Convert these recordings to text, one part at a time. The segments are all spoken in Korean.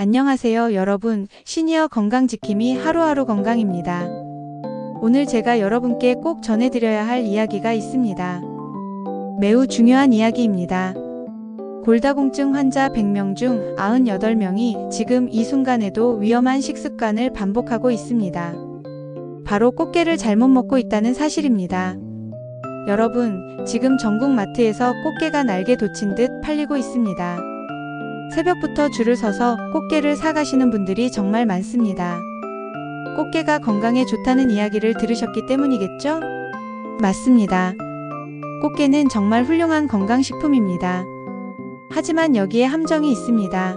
안녕하세요, 여러분. 시니어 건강지킴이 하루하루 건강입니다. 오늘 제가 여러분께 꼭 전해드려야 할 이야기가 있습니다. 매우 중요한 이야기입니다. 골다공증 환자 100명 중 98명이 지금 이 순간에도 위험한 식습관을 반복하고 있습니다. 바로 꽃게를 잘못 먹고 있다는 사실입니다. 여러분, 지금 전국 마트에서 꽃게가 날개 돋친 듯 팔리고 있습니다. 새벽부터 줄을 서서 꽃게를 사가시는 분들이 정말 많습니다. 꽃게가 건강에 좋다는 이야기를 들으셨기 때문이겠죠? 맞습니다. 꽃게는 정말 훌륭한 건강식품입니다. 하지만 여기에 함정이 있습니다.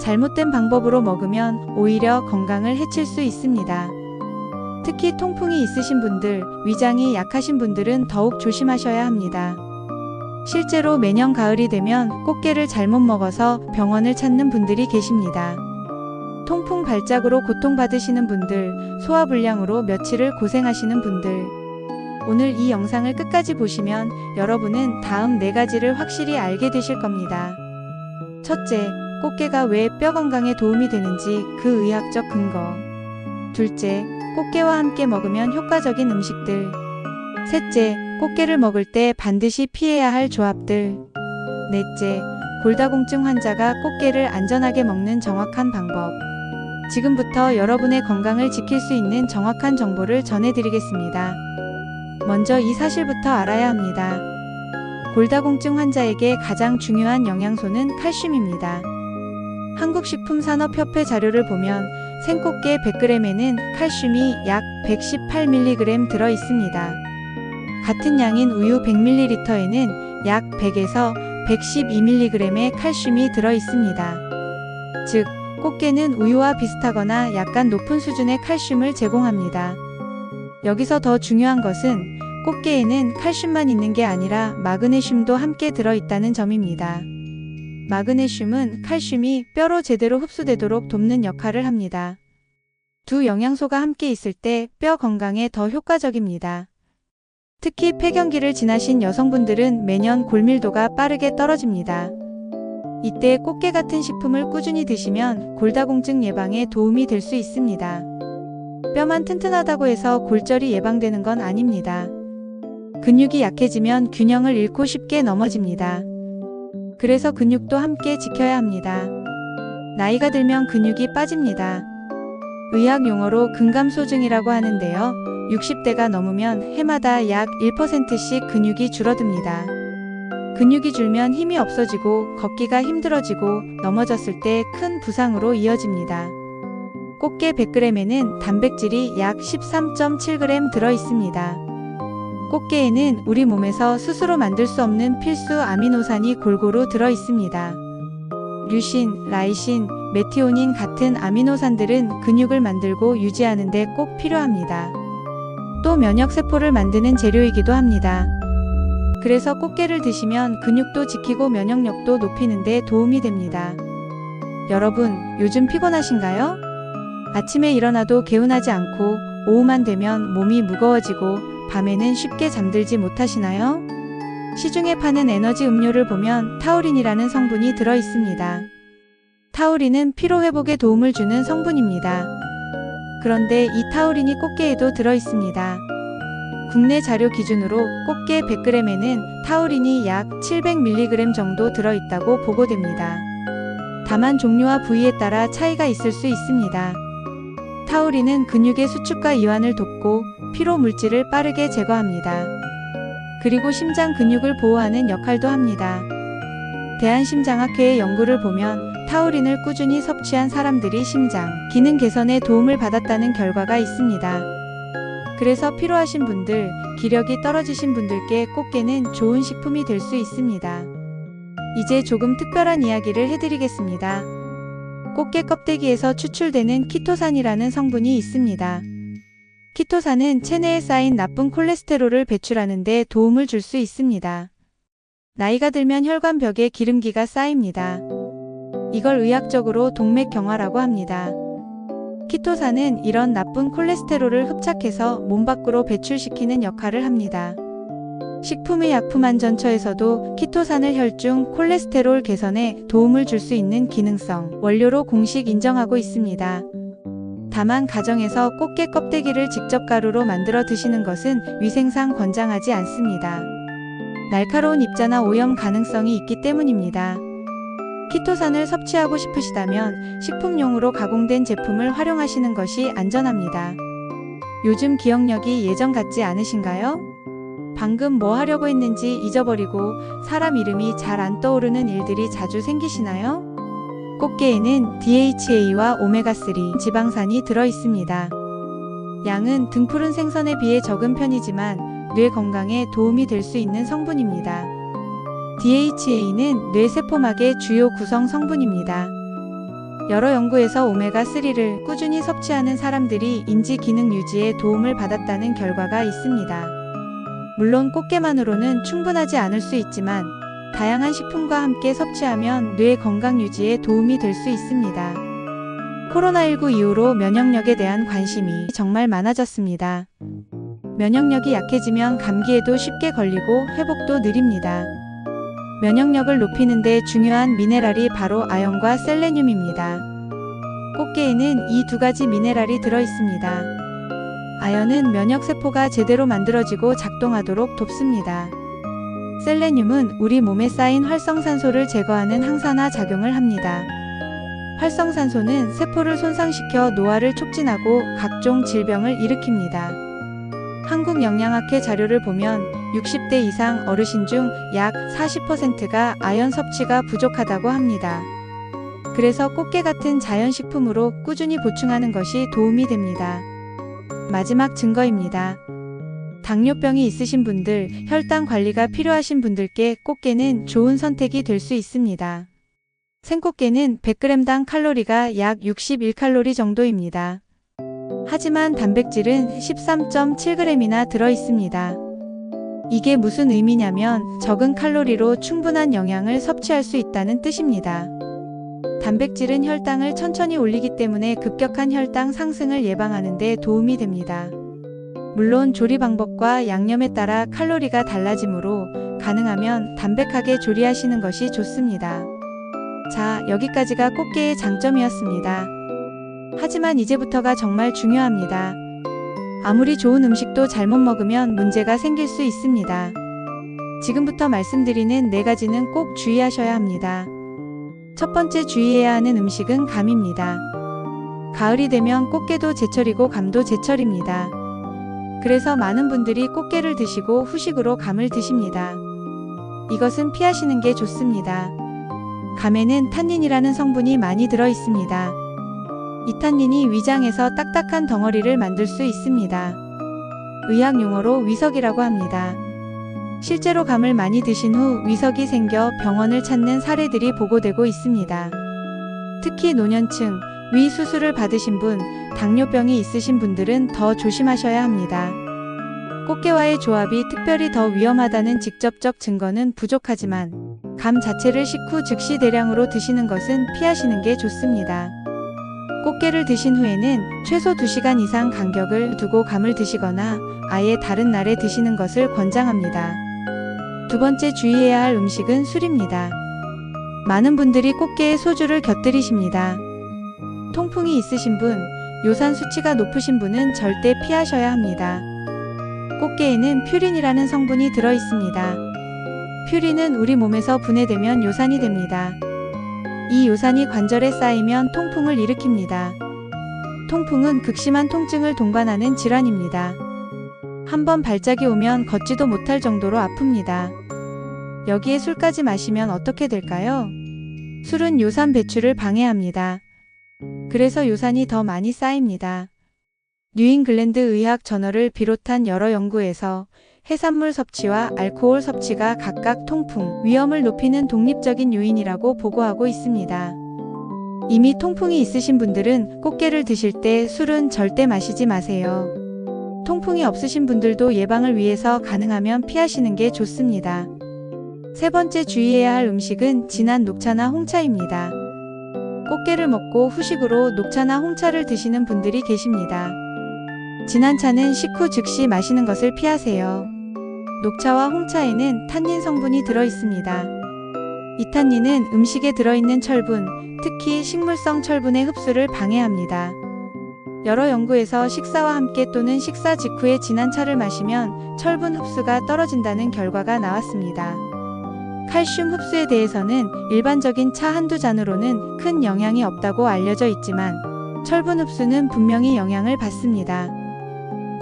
잘못된 방법으로 먹으면 오히려 건강을 해칠 수 있습니다. 특히 통풍이 있으신 분들, 위장이 약하신 분들은 더욱 조심하셔야 합니다. 실제로 매년 가을이 되면 꽃게를 잘못 먹어서 병원을 찾는 분들이 계십니다. 통풍 발작으로 고통받으시는 분들, 소화불량으로 며칠을 고생하시는 분들. 오늘 이 영상을 끝까지 보시면 여러분은 다음 네 가지를 확실히 알게 되실 겁니다. 첫째, 꽃게가 왜 뼈 건강에 도움이 되는지 그 의학적 근거. 둘째, 꽃게와 함께 먹으면 효과적인 음식들. 셋째, 꽃게를 먹을 때 반드시 피해야 할 조합들. 넷째, 골다공증 환자가 꽃게를 안전하게 먹는 정확한 방법. 지금부터 여러분의 건강을 지킬 수 있는 정확한 정보를 전해드리겠습니다. 먼저 이 사실부터 알아야 합니다. 골다공증 환자에게 가장 중요한 영양소는 칼슘입니다. 한국식품산업협회 자료를 보면 생꽃게 100g에는 칼슘이 약 118mg 들어 있습니다. 같은 양인 우유 100ml에는 약 100에서 112mg의 칼슘이 들어 있습니다. 즉, 꽃게는 우유와 비슷하거나 약간 높은 수준의 칼슘을 제공합니다. 여기서 더 중요한 것은 꽃게에는 칼슘만 있는 게 아니라 마그네슘도 함께 들어 있다는 점입니다. 마그네슘은 칼슘이 뼈로 제대로 흡수되도록 돕는 역할을 합니다. 두 영양소가 함께 있을 때 뼈 건강에 더 효과적입니다. 특히 폐경기를 지나신 여성분들은 매년 골밀도가 빠르게 떨어집니다. 이때 꽃게 같은 식품을 꾸준히 드시면 골다공증 예방에 도움이 될 수 있습니다. 뼈만 튼튼하다고 해서 골절이 예방되는 건 아닙니다. 근육이 약해지면 균형을 잃고 쉽게 넘어집니다. 그래서 근육도 함께 지켜야 합니다. 나이가 들면 근육이 빠집니다. 의학 용어로 근감소증이라고 하는데요. 60대가 넘으면 해마다 약 1%씩 근육이 줄어듭니다. 근육이 줄면 힘이 없어지고 걷기가 힘들어지고 넘어졌을 때 큰 부상으로 이어집니다. 꽃게 100g에는 단백질이 약 13.7g 들어 있습니다. 꽃게에는 우리 몸에서 스스로 만들 수 없는 필수 아미노산이 골고루 들어 있습니다. 류신, 라이신, 메티오닌 같은 아미노산들은 근육을 만들고 유지하는 데 꼭 필요합니다. 또 면역세포를 만드는 재료이기도 합니다. 그래서 꽃게를 드시면 근육도 지키고 면역력도 높이는 데 도움이 됩니다. 여러분, 요즘 피곤하신가요? 아침에 일어나도 개운하지 않고 오후만 되면 몸이 무거워지고 밤에는 쉽게 잠들지 못하시나요? 시중에 파는 에너지 음료를 보면 타우린이라는 성분이 들어 있습니다. 타우린은 피로 회복에 도움을 주는 성분입니다. 그런데 이 타우린이 꽃게에도 들어 있습니다. 국내 자료 기준으로 꽃게 100g에는 타우린이 약 700mg 정도 들어 있다고 보고됩니다. 다만 종류와 부위에 따라 차이가 있을 수 있습니다. 타우린은 근육의 수축과 이완을 돕고 피로 물질을 빠르게 제거합니다. 그리고 심장 근육을 보호하는 역할도 합니다. 대한심장학회의 연구를 보면 타우린을 꾸준히 섭취한 사람들이 심장 기능 개선에 도움을 받았다는 결과가 있습니다. 그래서 필요하신 분들, 기력이 떨어지신 분들께 꽃게는 좋은 식품이 될 수 있습니다. 이제 조금 특별한 이야기를 해드리겠습니다. 꽃게 껍데기에서 추출되는 키토산이라는 성분이 있습니다. 키토산은 체내에 쌓인 나쁜 콜레스테롤을 배출하는 데 도움을 줄 수 있습니다. 나이가 들면 혈관벽에 기름기가 쌓입니다. 이걸 의학적으로 동맥경화라고 합니다. 키토산은 이런 나쁜 콜레스테롤을 흡착해서 몸 밖으로 배출시키는 역할을 합니다. 식품의 약품안전처에서도 키토산을 혈중 콜레스테롤 개선에 도움을 줄 수 있는 기능성 원료로 공식 인정하고 있습니다. 다만 가정에서 꽃게 껍데기를 직접 가루로 만들어 드시는 것은 위생상 권장하지 않습니다. 날카로운 입자나 오염 가능성이 있기 때문입니다. 키토산을 섭취하고 싶으시다면 식품용으로 가공된 제품을 활용하시는 것이 안전합니다. 요즘 기억력이 예전 같지 않으신가요? 방금 뭐 하려고 했는지 잊어버리고 사람 이름이 잘 안 떠오르는 일들이 자주 생기시나요? 꽃게에는 DHA와 오메가3 지방산이 들어 있습니다. 양은 등푸른 생선에 비해 적은 편이지만 뇌 건강에 도움이 될 수 있는 성분입니다. DHA는 뇌세포막의 주요 구성 성분입니다. 여러 연구에서 오메가3를 꾸준히 섭취하는 사람들이 인지 기능 유지에 도움을 받았다는 결과가 있습니다. 물론 꽃게만으로는 충분하지 않을 수 있지만 다양한 식품과 함께 섭취하면 뇌 건강 유지에 도움이 될 수 있습니다. 코로나19 이후로 면역력에 대한 관심이 정말 많아졌습니다. 면역력이 약해지면 감기에도 쉽게 걸리고 회복도 느립니다. 면역력을 높이는 데 중요한 미네랄이 바로 아연과 셀레늄입니다. 꽃게에는 이 두 가지 미네랄이 들어 있습니다. 아연은 면역세포가 제대로 만들어지고 작동하도록 돕습니다. 셀레늄은 우리 몸에 쌓인 활성산소를 제거하는 항산화 작용을 합니다. 활성산소는 세포를 손상시켜 노화를 촉진하고 각종 질병을 일으킵니다. 한국영양학회 자료를 보면 60대 이상 어르신 중 약 40%가 아연 섭취가 부족하다고 합니다. 그래서 꽃게 같은 자연식품으로 꾸준히 보충하는 것이 도움이 됩니다. 마지막 증거입니다. 당뇨병이 있으신 분들, 혈당 관리가 필요하신 분들께 꽃게는 좋은 선택이 될 수 있습니다. 생꽃게는 100g당 칼로리가 약 61칼로리 정도입니다. 하지만 단백질은 13.7g이나 들어 있습니다. 이게 무슨 의미냐면 적은 칼로리로 충분한 영양을 섭취할 수 있다는 뜻입니다. 단백질은 혈당을 천천히 올리기 때문에 급격한 혈당 상승을 예방하는 데 도움이 됩니다. 물론 조리 방법과 양념에 따라 칼로리가 달라지므로 가능하면 담백하게 조리하시는 것이 좋습니다. 자, 여기까지가 꽃게의 장점이었습니다. 하지만 이제부터가 정말 중요합니다. 아무리 좋은 음식도 잘못 먹으면 문제가 생길 수 있습니다. 지금부터 말씀드리는 네 가지는 꼭 주의하셔야 합니다. 첫 번째 주의해야 하는 음식은 감입니다. 가을이 되면 꽃게도 제철이고 감도 제철입니다. 그래서 많은 분들이 꽃게를 드시고 후식으로 감을 드십니다. 이것은 피하시는 게 좋습니다. 감에는 탄닌이라는 성분이 많이 들어 있습니다. 이 탄닌이 위장에서 딱딱한 덩어리를 만들 수 있습니다. 의학 용어로 위석이라고 합니다. 실제로 감을 많이 드신 후 위석이 생겨 병원을 찾는 사례들이 보고되고 있습니다. 특히 노년층, 위 수술을 받으신 분, 당뇨병이 있으신 분들은 더 조심하셔야 합니다. 꽃게와의 조합이 특별히 더 위험하다는 직접적 증거는 부족하지만 감 자체를 식후 즉시 대량으로 드시는 것은 피하시는 게 좋습니다. 꽃게를 드신 후에는 최소 2시간 이상 간격을 두고 감을 드시거나 아예 다른 날에 드시는 것을 권장합니다. 두 번째 주의해야 할 음식은 술입니다. 많은 분들이 꽃게에 소주를 곁들이십니다. 통풍이 있으신 분, 요산 수치가 높으신 분은 절대 피하셔야 합니다. 꽃게에는 퓨린이라는 성분이 들어 있습니다. 퓨린은 우리 몸에서 분해되면 요산이 됩니다. 이 요산이 관절에 쌓이면 통풍을 일으킵니다. 통풍은 극심한 통증을 동반하는 질환입니다. 한번 발작이 오면 걷지도 못할 정도로 아픕니다. 여기에 술까지 마시면 어떻게 될까요? 술은 요산 배출을 방해합니다. 그래서 요산이 더 많이 쌓입니다. 뉴잉글랜드 의학 저널을 비롯한 여러 연구에서 해산물 섭취와 알코올 섭취가 각각 통풍 위험을 높이는 독립적인 요인이라고 보고하고 있습니다. 이미 통풍이 있으신 분들은 꽃게를 드실 때 술은 절대 마시지 마세요. 통풍이 없으신 분들도 예방을 위해서 가능하면 피하시는 게 좋습니다. 세 번째 주의해야 할 음식은 진한 녹차나 홍차입니다. 꽃게를 먹고 후식으로 녹차나 홍차를 드시는 분들이 계십니다. 진한 차는 식후 즉시 마시는 것을 피하세요. 녹차와 홍차에는 탄닌 성분이 들어 있습니다. 이 탄닌은 음식에 들어있는 철분, 특히 식물성 철분의 흡수를 방해합니다. 여러 연구에서 식사와 함께 또는 식사 직후에 진한 차를 마시면 철분 흡수가 떨어진다는 결과가 나왔습니다. 칼슘 흡수에 대해서는 일반적인 차 한두 잔으로는 큰 영향이 없다고 알려져 있지만 철분 흡수는 분명히 영향을 받습니다.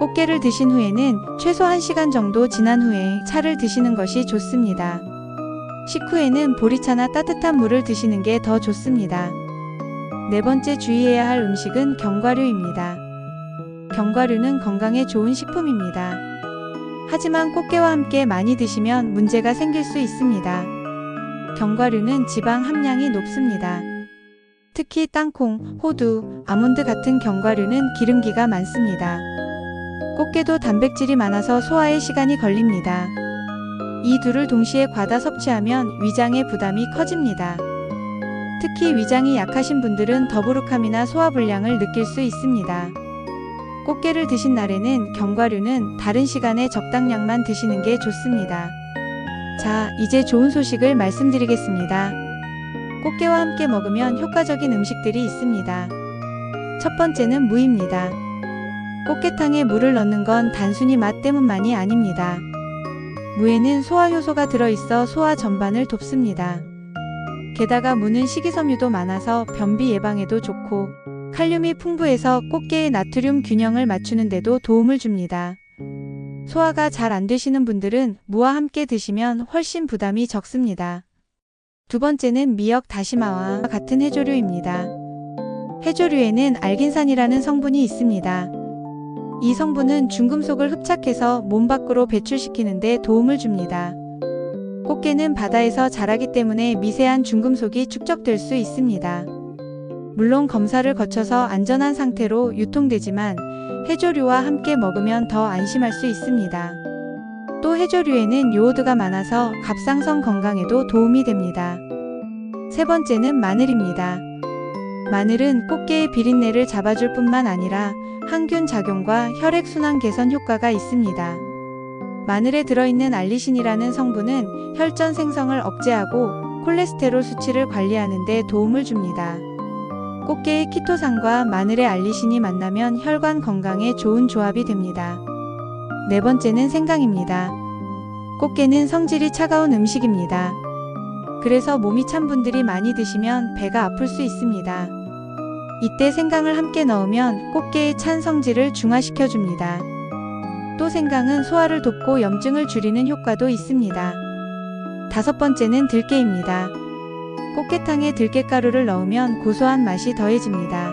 꽃게를 드신 후에는 최소 1시간 정도 지난 후에 차를 드시는 것이 좋습니다. 식후에는 보리차나 따뜻한 물을 드시는 게 더 좋습니다. 네 번째 주의해야 할 음식은 견과류입니다. 견과류는 건강에 좋은 식품입니다. 하지만 꽃게와 함께 많이 드시면 문제가 생길 수 있습니다. 견과류는 지방 함량이 높습니다. 특히 땅콩, 호두, 아몬드 같은 견과류는 기름기가 많습니다. 꽃게도 단백질이 많아서 소화에 시간이 걸립니다. 이 둘을 동시에 과다 섭취하면 위장의 부담이 커집니다. 특히 위장이 약하신 분들은 더부룩함이나 소화불량을 느낄 수 있습니다. 꽃게를 드신 날에는 견과류는 다른 시간에 적당량만 드시는 게 좋습니다. 자, 이제 좋은 소식을 말씀드리겠습니다. 꽃게와 함께 먹으면 효과적인 음식들이 있습니다. 첫 번째는 무입니다. 꽃게탕에 물을 넣는 건 단순히 맛 때문만이 아닙니다. 무에는 소화 효소가 들어있어 소화 전반을 돕습니다. 게다가 무는 식이섬유도 많아서 변비 예방에도 좋고 칼륨이 풍부해서 꽃게의 나트륨 균형을 맞추는 데도 도움을 줍니다. 소화가 잘 안 되시는 분들은 무와 함께 드시면 훨씬 부담이 적습니다. 두 번째는 미역 다시마와 같은 해조류입니다. 해조류에는 알긴산이라는 성분이 있습니다. 이 성분은 중금속을 흡착해서 몸 밖으로 배출시키는 데 도움을 줍니다. 꽃게는 바다에서 자라기 때문에 미세한 중금속이 축적될 수 있습니다. 물론 검사를 거쳐서 안전한 상태로 유통되지만 해조류와 함께 먹으면 더 안심할 수 있습니다. 또 해조류에는 요오드가 많아서 갑상선 건강에도 도움이 됩니다. 세 번째는 마늘입니다. 마늘은 꽃게의 비린내를 잡아줄 뿐만 아니라 항균 작용과 혈액순환 개선 효과가 있습니다. 마늘에 들어있는 알리신이라는 성분은 혈전 생성을 억제하고 콜레스테롤 수치를 관리하는 데 도움을 줍니다. 꽃게의 키토산과 마늘의 알리신이 만나면 혈관 건강에 좋은 조합이 됩니다. 네 번째는 생강입니다. 꽃게는 성질이 차가운 음식입니다. 그래서 몸이 찬 분들이 많이 드시면 배가 아플 수 있습니다. 이때 생강을 함께 넣으면 꽃게의 찬 성질을 중화시켜 줍니다. 또 생강은 소화를 돕고 염증을 줄이는 효과도 있습니다. 다섯 번째는 들깨입니다. 꽃게탕에 들깨가루를 넣으면 고소한 맛이 더해집니다.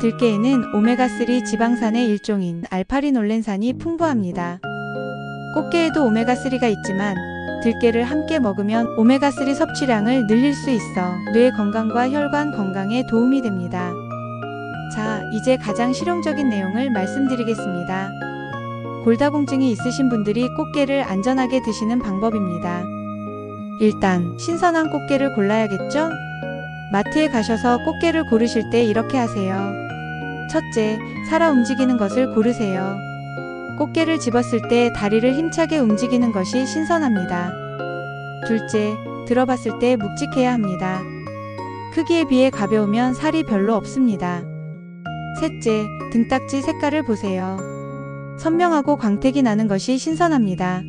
들깨에는 오메가3 지방산의 일종인 알파리놀렌산이 풍부합니다. 꽃게에도 오메가3가 있지만 들깨를 함께 먹으면 오메가3 섭취량을 늘릴 수 있어 뇌 건강과 혈관 건강에 도움이 됩니다. 자, 이제 가장 실용적인 내용을 말씀드리겠습니다. 골다공증이 있으신 분들이 꽃게를 안전하게 드시는 방법입니다. 일단 신선한 꽃게를 골라야겠죠? 마트에 가셔서 꽃게를 고르실 때 이렇게 하세요. 첫째, 살아 움직이는 것을 고르세요. 꽃게를 집었을 때 다리를 힘차게 움직이는 것이 신선합니다. 둘째, 들어봤을 때 묵직해야 합니다. 크기에 비해 가벼우면 살이 별로 없습니다. 셋째, 등딱지 색깔을 보세요. 선명하고 광택이 나는 것이 신선합니다.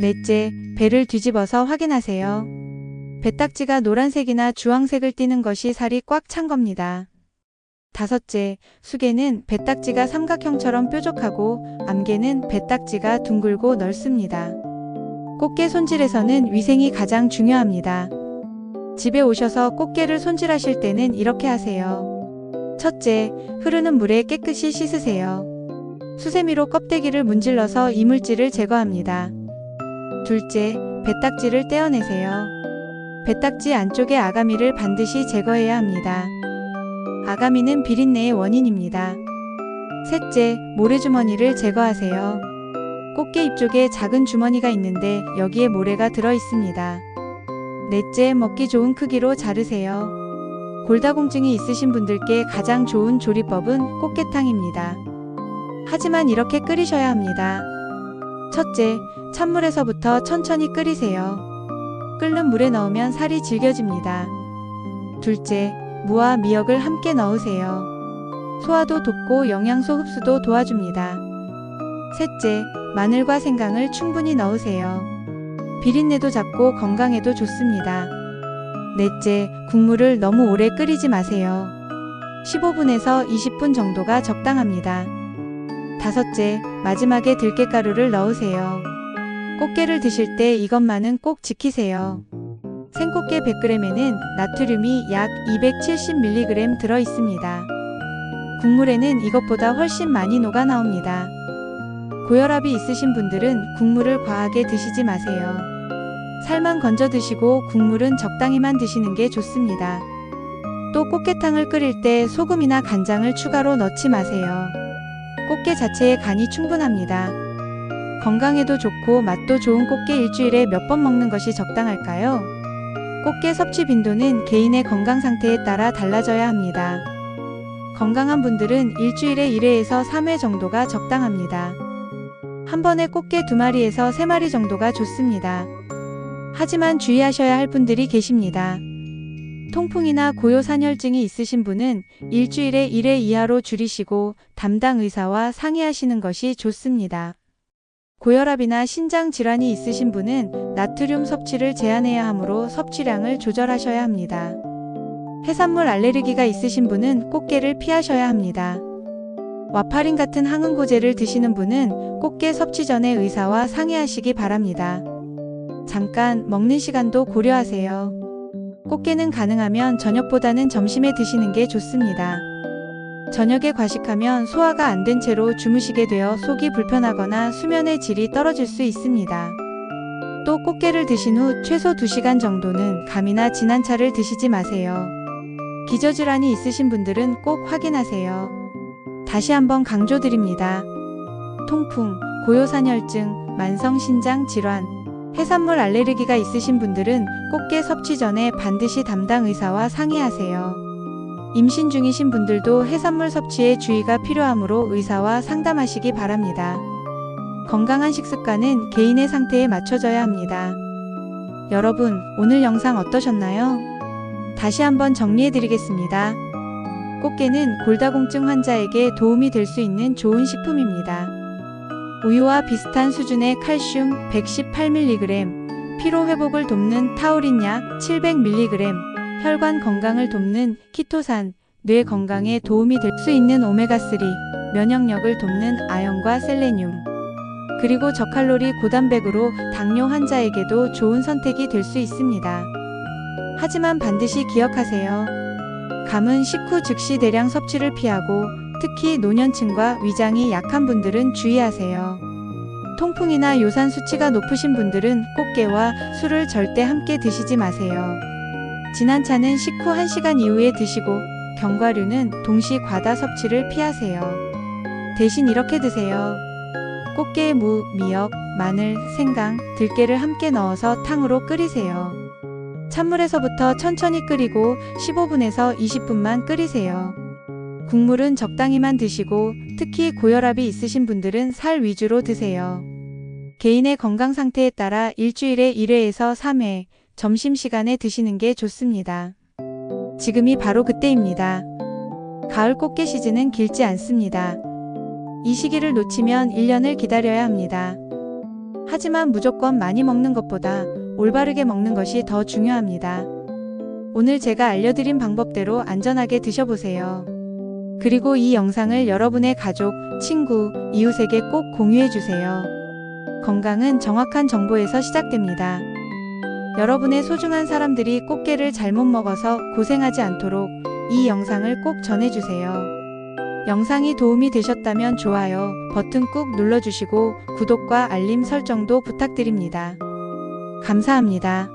넷째, 배를 뒤집어서 확인하세요. 배딱지가 노란색이나 주황색을 띠는 것이 살이 꽉 찬 겁니다. 다섯째, 수개는 배딱지가 삼각형처럼 뾰족하고 암개는 배딱지가 둥글고 넓습니다. 꽃게 손질에서는 위생이 가장 중요합니다. 집에 오셔서 꽃게를 손질하실 때는 이렇게 하세요. 첫째, 흐르는 물에 깨끗이 씻으세요. 수세미로 껍데기를 문질러서 이물질을 제거합니다. 둘째, 배딱지를 떼어내세요. 배딱지 안쪽의 아가미를 반드시 제거해야 합니다. 아가미는 비린내의 원인입니다. 셋째, 모래주머니를 제거하세요. 꽃게 입 쪽에 작은 주머니가 있는데 여기에 모래가 들어 있습니다. 넷째, 먹기 좋은 크기로 자르세요. 골다공증이 있으신 분들께 가장 좋은 조리법은 꽃게탕입니다. 하지만 이렇게 끓이셔야 합니다. 첫째, 찬물에서부터 천천히 끓이세요. 끓는 물에 넣으면 살이 질겨집니다. 둘째, 무와 미역을 함께 넣으세요. 소화도 돕고 영양소 흡수도 도와줍니다. 셋째, 마늘과 생강을 충분히 넣으세요. 비린내도 잡고 건강에도 좋습니다. 넷째, 국물을 너무 오래 끓이지 마세요. 15분에서 20분 정도가 적당합니다. 다섯째, 마지막에 들깨가루를 넣으세요. 꽃게를 드실 때 이것만은 꼭 지키세요. 생꽃게 100g에는 나트륨이 약 270mg 들어 있습니다. 국물에는 이것보다 훨씬 많이 녹아 나옵니다. 고혈압이 있으신 분들은 국물을 과하게 드시지 마세요. 살만 건져 드시고 국물은 적당히만 드시는 게 좋습니다. 또 꽃게탕을 끓일 때 소금이나 간장을 추가로 넣지 마세요. 꽃게 자체의 간이 충분합니다. 건강에도 좋고 맛도 좋은 꽃게 일주일에 몇 번 먹는 것이 적당할까요? 꽃게 섭취 빈도는 개인의 건강 상태에 따라 달라져야 합니다. 건강한 분들은 일주일에 1회에서 3회 정도가 적당합니다. 한 번에 꽃게 2마리에서 3마리 정도가 좋습니다. 하지만 주의하셔야 할 분들이 계십니다. 통풍이나 고요산혈증이 있으신 분은 일주일에 1회 이하로 줄이시고 담당 의사와 상의하시는 것이 좋습니다. 고혈압이나 신장 질환이 있으신 분은 나트륨 섭취를 제한해야 하므로 섭취량을 조절하셔야 합니다. 해산물 알레르기가 있으신 분은 꽃게를 피하셔야 합니다. 와파린 같은 항응고제를 드시는 분은 꽃게 섭취 전에 의사와 상의하시기 바랍니다. 잠깐 먹는 시간도 고려하세요. 꽃게는 가능하면 저녁보다는 점심에 드시는 게 좋습니다. 저녁에 과식하면 소화가 안 된 채로 주무시게 되어 속이 불편하거나 수면의 질이 떨어질 수 있습니다. 또 꽃게를 드신 후 최소 2시간 정도는 감이나 진한 차를 드시지 마세요. 기저질환이 있으신 분들은 꼭 확인하세요. 다시 한번 강조드립니다. 통풍, 고요산혈증, 만성신장 질환, 해산물 알레르기가 있으신 분들은 꽃게 섭취 전에 반드시 담당 의사와 상의하세요. 임신 중이신 분들도 해산물 섭취에 주의가 필요하므로 의사와 상담하시기 바랍니다. 건강한 식습관은 개인의 상태에 맞춰져야 합니다. 여러분, 오늘 영상 어떠셨나요? 다시 한번 정리해 드리겠습니다. 꽃게는 골다공증 환자에게 도움이 될 수 있는 좋은 식품입니다. 우유와 비슷한 수준의 칼슘 118mg, 피로 회복을 돕는 타우린 약 700mg, 혈관 건강을 돕는 키토산, 뇌 건강에 도움이 될 수 있는 오메가3, 면역력을 돕는 아연과 셀레늄, 그리고 저칼로리 고단백으로 당뇨 환자에게도 좋은 선택이 될 수 있습니다. 하지만 반드시 기억하세요. 감은 식후 즉시 대량 섭취를 피하고 특히 노년층과 위장이 약한 분들은 주의하세요. 통풍이나 요산 수치가 높으신 분들은 꽃게와 술을 절대 함께 드시지 마세요. 진한 차는 식후 1시간 이후에 드시고 견과류는 동시 과다 섭취를 피하세요. 대신 이렇게 드세요. 꽃게에 무, 미역, 마늘, 생강, 들깨를 함께 넣어서 탕으로 끓이세요. 찬물에서부터 천천히 끓이고 15분에서 20분만 끓이세요. 국물은 적당히만 드시고 특히 고혈압이 있으신 분들은 살 위주로 드세요. 개인의 건강 상태에 따라 일주일에 1회에서 3회 점심시간에 드시는 게 좋습니다. 지금이 바로 그때입니다. 가을 꽃게 시즌은 길지 않습니다. 이 시기를 놓치면 1년을 기다려야 합니다. 하지만 무조건 많이 먹는 것보다 올바르게 먹는 것이 더 중요합니다. 오늘 제가 알려드린 방법대로 안전하게 드셔보세요. 그리고 이 영상을 여러분의 가족, 친구, 이웃에게 꼭 공유해주세요. 건강은 정확한 정보에서 시작됩니다. 여러분의 소중한 사람들이 꽃게를 잘못 먹어서 고생하지 않도록 이 영상을 꼭 전해주세요. 영상이 도움이 되셨다면 좋아요 버튼 꾹 눌러주시고 구독과 알림 설정도 부탁드립니다. 감사합니다.